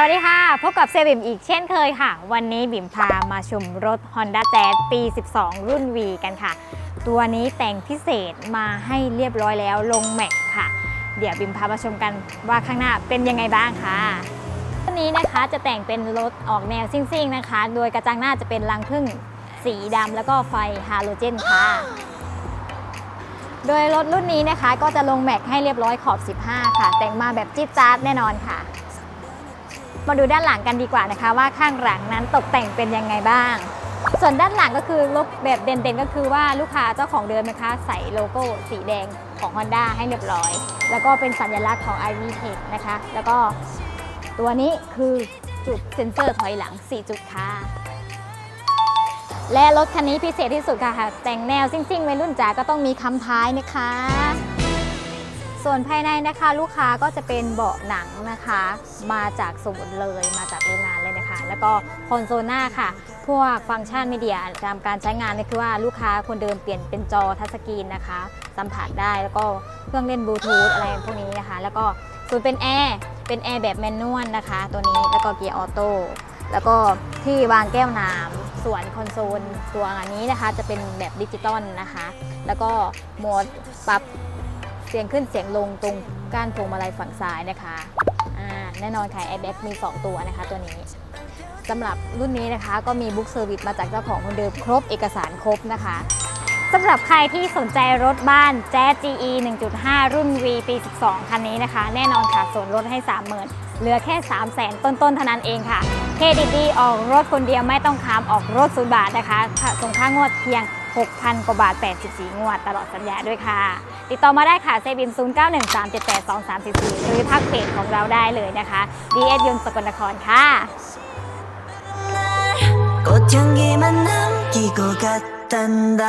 สวัสดีค่ะ พบกับเซบิมอีกเช่นเคยค่ะ วันนี้บิมพามาชมรถ Honda Jazz ปี 12 รุ่น V กันค่ะ ตัวนี้แต่งพิเศษมาให้เรียบร้อยแล้วลงแม็กค่ะ เดี๋ยวบิมพามาชมกันว่าข้างหน้าเป็นยังไงบ้างค่ะวันนี้นะคะจะแต่งเป็นรถออกแนวซิ่งๆนะคะ โดยกระจังหน้าจะเป็นรังผึ้งสีดำแล้วก็ไฟฮาโลเจนค่ะ โดยรถรุ่นนี้นะคะก็จะลงแม็กให้เรียบร้อยขอบ 15 ค่ะ แต่งมาแบบจี๊ดจ๊าดแน่นอนค่ะ มาดูด้านหลังกันดีกว่านะคะ ว่าข้างหลังนั้นตกแต่งเป็นยังไงบ้าง ส่วนด้านหลังก็คือลุกแบบเด่นๆ ก็คือว่าลูกค้าเจ้าของเดิมนะคะ ใส่โลโก้สีแดงของ Honda ให้เรียบร้อย แล้วก็เป็นสัญลักษณ์ของ i v Tech นะคะ แล้วก็ตัวนี้คือจุดเซ็นเซอร์ถอยหลัง 4 จุดค่ะและรถคันนี้พิเศษที่สุดค่ะ แต่งแนวซิ่งๆวัยรุ่นจ๋าก็ต้องมีคำท้ายนะคะ ส่วนภายในนะคะลูกค้าก็จะเป็นเบาะหนังนะคะ มาจากศูนเลยมาจากโรงงานเลยนะคะ แล้วก็คอนโซลหน้าค่ะ พวกฟังก์ชันมีเดียตามการใช้งานเนี่ยคือว่าลูกค้าคนเดิมเปลี่ยนเป็นจอทัชสกรีนนะคะ สัมผัสได้แล้วก็เครื่องเล่นบลูทูธอะไรพวกนี้นะคะ แล้วก็ส่วนเป็นแอร์เป็นแอร์แบบแมนนวลนะคะ ตัวนี้แล้วก็เกียร์ออโต้แล้วก็ที่วางแก้วน้ำส่วนคอนโซลตัวอันนี้นะคะ จะเป็นแบบดิจิตอลนะคะ แล้วก็โหมดปรับ เสียงขึ้นเสียงลงตรงก้านพวงมาลัยฝั่งซ้ายนะคะแน่นอนค่ะ airbag มี 2 ตัวนะคะตัวนี้สำหรับรุ่นนี้นะคะ ก็มีบุ๊กเซอร์วิสมาจากเจ้าของคนเดิมครบเอกสารครบนะคะสำหรับใครที่สนใจรถบ้าน Jazz GE 1.5 รุ่น V ปี 12 คันนี้นะคะ แน่นอนค่ะส่วนลดให้ 30,000 เหลือแค่ 3 0 0 0 0 0 ต้นๆเท่านั้นเองค่ะเครดิตดีออกรถคนเดียวไม่ต้องค้ำออกรถศูนย์บาทนะคะค่ะส่งค่างวดเพียง 6,000 กว่าบาท 84 งวดตลอดสัญญาด้วยค่ะ ติดต่อมาได้ค่ะเซบิม0913782344 หรือทักเพจของเราได้เลยนะคะ DS ยนต์สกลนครค่ะ 꽃향기만 남기고 갔단다